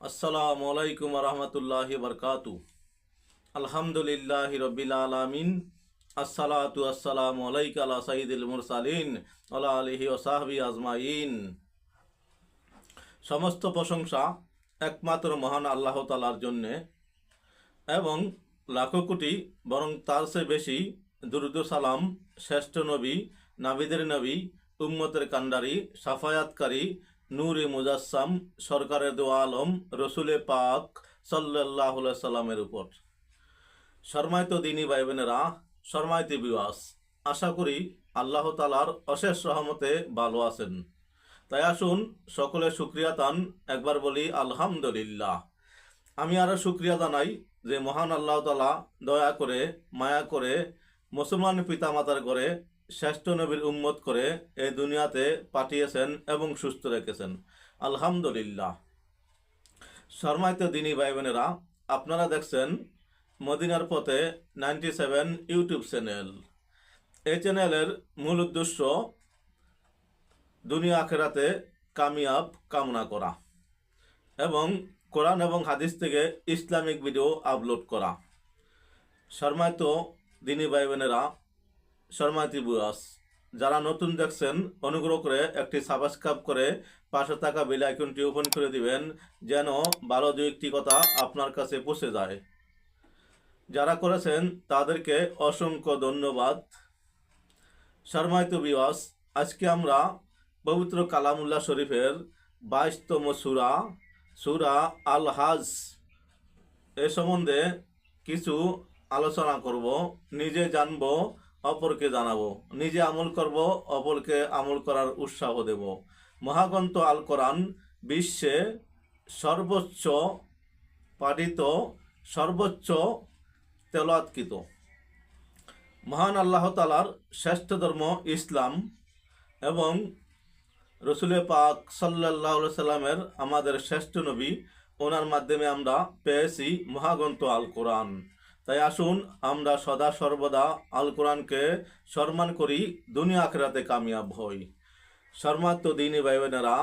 আসসালামু আলাইকুম আলহামদুলিল্লাহ রবিল আলমিন। আসসালাতু আসসালামু আলা মুরসালিন আলা আলিহি আজমাইন। সমস্ত প্রশংসা একমাত্র মহান আল্লাহ তালার জন্যে এবং লাখো কোটি, বরং তার চেয়ে বেশি দুরুদ সালাম শ্রেষ্ঠ নবী, নাবিদের নবী, উম্মতের কান্ডারি সাফায়াতকারী নূরে মুজাসসাম সরকারের দো আলম, রসুলে পাক সাল্লাহ সাল্লামের উপর। শর্মায়িত দিনী ভাই বোনেরা শর্মায়িত বিবাস আশা করি আল্লাহ তালার অশেষ রহমতে ভালো আছেন। তাই আসুন সকলে শুক্রিয়া তান একবার বলি আলহামদুলিল্লাহ। আমি আরও শুক্রিয়া জানাই যে মহান আল্লাহ তালা দয়া করে, মায়া করে মুসলমান পিতামাতার করে শ্রেষ্ঠ নবীর উম্মত করে এই দুনিয়াতে পাঠিয়েছেন এবং সুস্থ রেখেছেন। আলহামদুলিল্লাহ। শর্মায়িত দিনী ভাই বোনেরা আপনারা দেখছেন মদিনার পথে নাইনটি সেভেন ইউটিউব চ্যানেল। এই চ্যানেলের মূল উদ্দেশ্য দুনিয়া আখেরাতে কামিয়াব কামনা করা এবং কোরআন এবং হাদিস থেকে ইসলামিক ভিডিও আপলোড করা। শর্মায়িত দিনী ভাই বোনেরা শর্মাতি বুয়াস যারা নতুন দেখছেন, অনুগ্রহ করে একটি সাবস্ক্রাইব করে পাশে থাকা বেল আইকনটি ওপেন করে দিবেন, যেন ভালো দু একটি কথা আপনার কাছে পৌঁছে যায়। যারা করেছেন, তাদেরকে অসংখ্য ধন্যবাদ। শর্মায়িত বিওয়াস আজকে আমরা পবিত্র কালামুল্লাহ শরীফের বাইশতম সুরা সুরা আল হাজ এ সম্বন্ধে কিছু আলোচনা করব। নিজে জানব অপরকে জানাব, নিজে আমল করব, অপরকে আমল করার উৎসাহ দেব। মহাগ্রন্থ আল কোরআন বিশ্বে সর্বোচ্চ পাঠিত, সর্বোচ্চ তেলাৎকৃত মহান আল্লাহ তালার শ্রেষ্ঠ ধর্ম ইসলাম এবং রসুলে পাক সাল্লাহ সাল্লামের আমাদের শ্রেষ্ঠ নবী, ওনার মাধ্যমে আমরা পেয়েছি মহাগ্রন্থ আল কোরআন। তাই আসুন, আমরা সদা সর্বদা আল কোরআনকে সম্মান করি, দুনিয়া আখরাতে কামিয়াব হই। শর্মাত্ম দিনী ভাই বোনেরা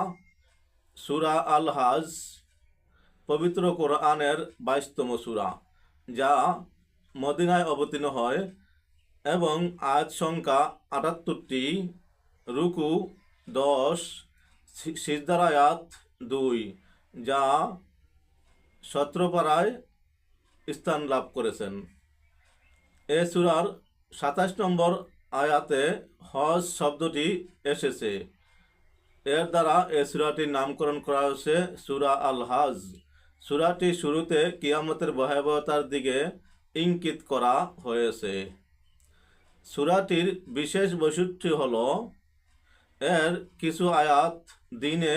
সুরা আল হাজ পবিত্র কোরআনের বাইশতম সুরা, যা মদিনায় অবতীর্ণ হয় এবং আয়াত সংখ্যা আটাত্তরটি, রুকু দশ সিজদার আয়াত দুই, যা সত্রপাড়ায় স্থান লাভ করেছেন। এ সুরার সাতাশ নম্বর আয়াতে হজ শব্দটি এসেছে। এর দ্বারা এ সুরাটির নামকরণ করা হয়েছে সুরা আল হাজ সুরাটি শুরুতে কিয়ামতের ভয়াবহতার দিকে ইঙ্কিত করা হয়েছে। সুরাটির বিশেষ বৈশিষ্ট্য হল, এর কিছু আয়াত দিনে,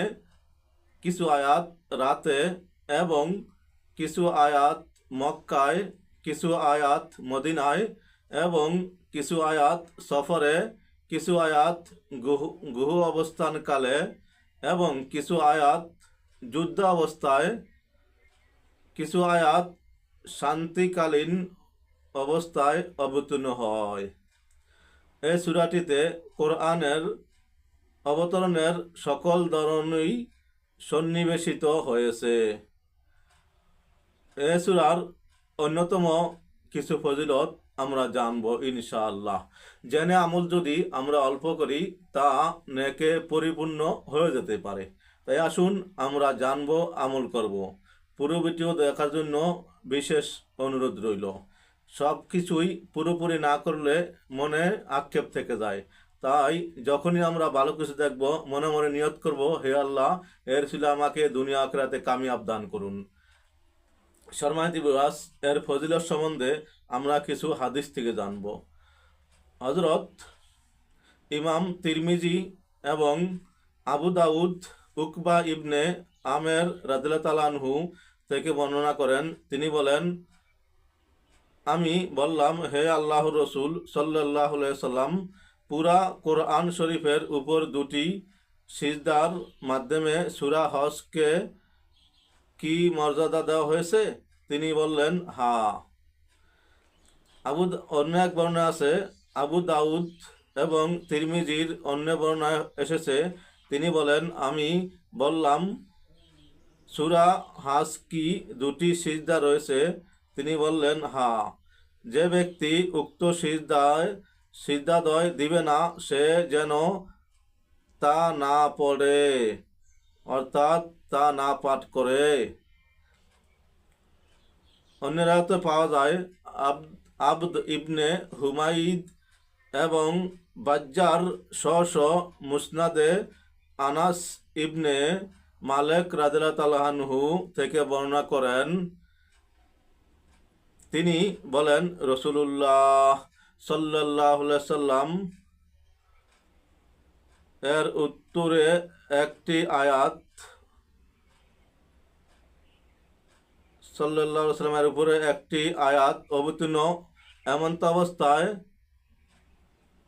কিছু আয়াত রাতে এবং কিছু আয়াত মক্কায় কিছু আয়াত, মদিনায় এবং কিছু আয়াত সফরে, কিছু আয়াত গুহ গুহ অবস্থানকালে এবং কিছু আয়াত যুদ্ধ অবস্থায় কিছু আয়াত শান্তিকালীন অবস্থায় অবতীর্ণ হয়। এই সুরাটিতে কোরআনের অবতরণের সকল ধরনই সন্নিবেশিত হয়েছে। এ সুরার অন্যতম কিছু ফজিলত আমরা জানব ইনশাআল্লাহ। জেনে আমল যদি আমরা অল্প করি, তা নেকে পরিপূর্ণ হয়ে যেতে পারে। তাই আসুন আমরা জানব, আমল করব। পুরো ভিডিও দেখার জন্য বিশেষ অনুরোধ রইল। সব কিছুই পুরোপুরি না করলে মনে আক্ষেপ থেকে যায়। তাই যখনই আমরা ভালো কিছু দেখব, মনে মনে নিয়ত করব, হে আল্লাহ, এর ছিল আমাকে দুনিয়া আখরাতে কামিয়াব দান করুন। শর্মায়তী বিবাস এর ফজিলত সম্বন্ধে আমরা কিছু হাদিস থেকে জানব। হজরত ইমাম তিরমিজি এবং আবু দাউদ উকবা ইবনে আমের রাদিল্লা তালানহু থেকে বর্ণনা করেন। তিনি বলেন, আমি বললাম, হে আল্লাহ রসুল সাল্লাহ সাল্লাম পুরা কোরআন শরীফের উপর দুটি সিজদার মাধ্যমে সুরা হজকে কি মর্যাদা দেওয়া হয়েছে? তিনি বললেন, হা। আবু অন্য এক বর্ণনা আছে, আবু দাউদ এবং তিরমিজির অন্য বর্ণায় এসেছে। তিনি বলেন, আমি বললাম, সুরা হাস কি দুটি সিজদা রয়েছে? তিনি বললেন, হা। যে ব্যক্তি উক্ত সিজদায় সিদ্ধাদয় দিবে না, সে যেন তা না পড়ে। অর্থাৎ তা না পাঠ করে। অন্য রায়তে পাওয়া যায় আব- আবদ ইবনে হুমাইদ এবং বাজ্জার শ মুসনাদে আনাস ইবনে মালেক তালাহানহু থেকে বর্ণনা করেন। তিনি বলেন, রসুলুল্লাহ সাল্লাহ সাল্লাম এর উত্তরে একটি আয়াত সাল্লাহ সাল্লামের উপরে একটি আয়াত অবতীর্ণ। এমন্ত অবস্থায়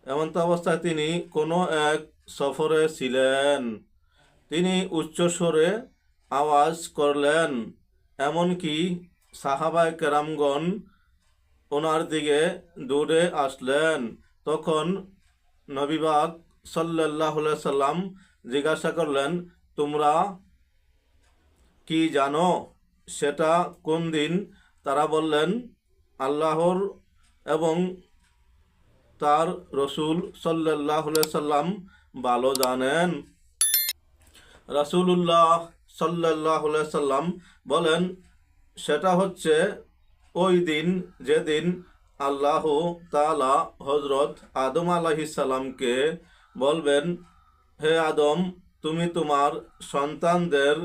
এমন্ত অবস্থায় তিনি কোনো এক সফরে ছিলেন। তিনি উচ্চস্বরে আওয়াজ করলেন, এমনকি সাহাবায় কেরামগণ ওনার দিকে দৌড়ে আসলেন। তখন নবীবাগ সাল্লাহ সাল্লাম জিজ্ঞাসা করলেন, তোমরা কি জানো? সেটা কোন দিন? তারা বললেন, আল্লাহর এবং তার রসুল সাল্লাহ সাল্লাম ভালো জানেন। রাসূলুল্লাহ সাল্লাহ সাল্লাম বলেন, সেটা হচ্ছে ওই দিন যেদিন আল্লাহ তালা হজরত আদম সালামকে বলবেন হে আদম, তুমি তোমার সন্তানদের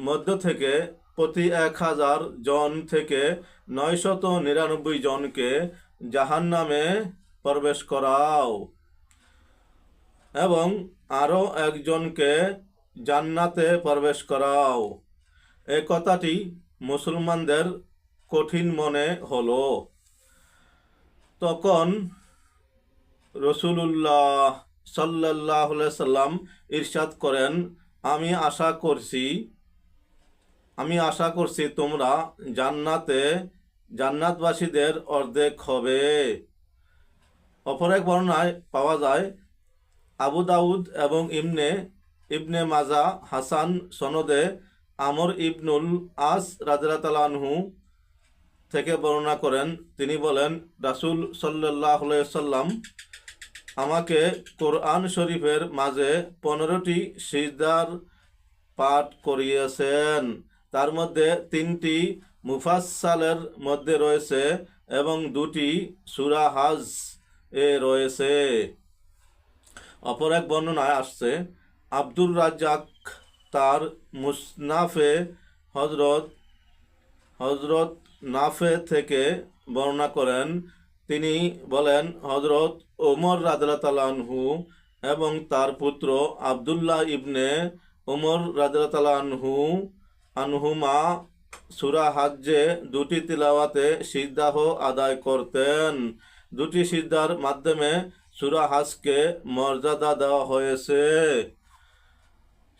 মধ্য থেকে প্রতি এক হাজার জন থেকে নয়শত নিরানব্বই জনকে জাহান নামে প্রবেশ করাও। এবং আরও একজনকে জান্নাতে প্রবেশ করাও। এ কথাটি মুসলমানদের কঠিন মনে হলো। তখন রসুলুল্লাহ সাল্লাহ সাল্লাম ইরশাদ করেন, আমি আশা করছি, আমি আশা করছি তোমরা জান্নাতে জান্নাতবাসীদের অর্ধেক হবে। অপর এক বর্ণনায় পাওয়া যায়, আবু দাউদ এবং ইবনে ইবনে মাজা হাসান সনদে আমর ইবনুল আস রাজরাতালানহু থেকে বর্ণনা করেন। তিনি বলেন, রাসুল সাল্লাহ সাল্লাম আমাকে কোরআন শরীফের মাঝে পনেরোটি সিজদার পাঠ করিয়েছেন। তার মধ্যে তিনটি মুফাসালের মধ্যে রয়েছে এবং দুটি সুরাহাজ এ রয়েছে। অপর এক বর্ণনায় আসছে, আব্দুর রাজ্জাক তার মুসনাফে হজরত হজরত নাফে থেকে বর্ণনা করেন তিনি বলেন হজরত ওমর রাজরাতালানহু এবং তার পুত্র আবদুল্লাহ ইবনে ওমর রাজরাতালানহু আনহুমা সুরা হাজ্জে দুটি তিলাওয়াতে সিদ্দাহ আদায় করতেন। দুটি সিদ্ধার মাধ্যমে সুরা হাজকে মর্যাদা দেওয়া হয়েছে।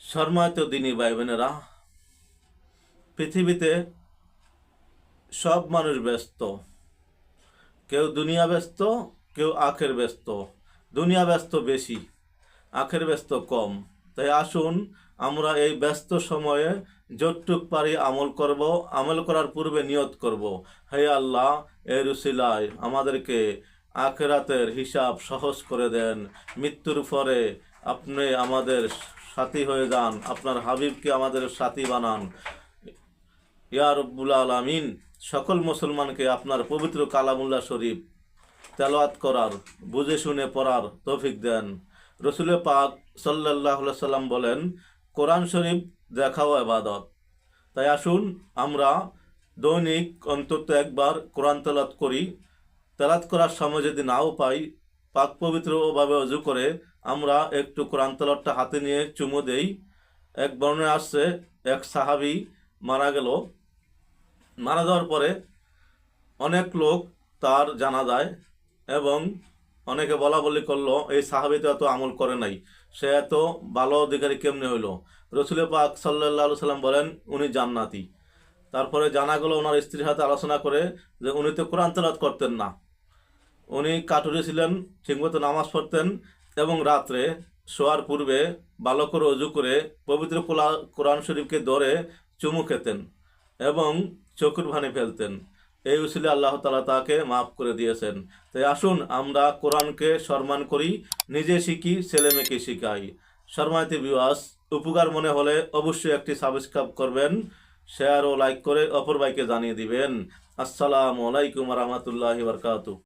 শর্মায়িত দিনী ভাই বোনেরা পৃথিবীতে সব মানুষ ব্যস্ত। কেউ দুনিয়া ব্যস্ত, কেউ আখের ব্যস্ত। দুনিয়া ব্যস্ত বেশি, আখের ব্যস্ত কম। তাই আসুন, আমরা এই ব্যস্ত সময়ে যতটুক পারি আমল করব, আমল করার পূর্বে নিয়ত করব। হে আল্লাহ এর উসিলায় আমাদেরকে আখেরাতের হিসাব সহজ করে দেন। মৃত্যুর পরে আপনি আমাদের সাথী হয়ে যান, আপনার হাবিবকে আমাদের সাথী বানান। ইয়া রব্বুল আলামিন। সকল মুসলমানকে আপনার পবিত্র কালামুল্লাহ শরীফ তেলাওয়াত করার, বুঝে শুনে পড়ার তৌফিক দেন। রসুল পাক সাল্লাহ সাল্লাম বলেন, কোরআন শরীফ দেখাও আবাদত তাই আসুন, আমরা দৈনিক অন্তত একবার কোরআন তেলাত করি। তেলাত করার সময় যদি নাও পাই, পাক পবিত্রভাবে অজু করে আমরা একটু কোরআন তেলাতটা হাতে নিয়ে চুমু দেই। এক বর্ণে আসছে, এক সাহাবি মারা গেল। মারা যাওয়ার পরে অনেক লোক তার জানা যায় এবং অনেকে বলা বলি করল, এই সাহাবি তো এত আমল করে নাই, সে এত ভালো অধিকারী কেমনে হইল? রসুল পাক সাল্লাহ সাল্লাম বলেন, উনি জান্নাতি। তারপরে জানা গেল ওনার স্ত্রীর সাথে আলোচনা করে যে উনি তো কোরআন তেলাত করতেন না। উনি কাটুরি ছিলেন ঠিকমতো নামাজ পড়তেন এবং রাত্রে শোয়ার পূর্বে ভালো করে অজু করে পবিত্র কোলা- কোরআন শরীফকে ধরে চুমু খেতেন এবং চকুর ভানে ফেলতেন। এই উসিলে আল্লাহ তালা তাকে মাফ করে দিয়েছেন। তাই আসুন আমরা কোরআনকে সম্মান করি, নিজে শিখি ছেলে মেয়েকে শিখাই। শর্মাইতে বিওয়াস উপকার মনে হলে অবশ্যই একটি সাবস্ক্রাইব করবেন শেয়ার ও লাইক করে অপর ভাইকে জানিয়ে দিবেন। আসসালামু আলাইকুম রহমতুল্লাহ বারকাতু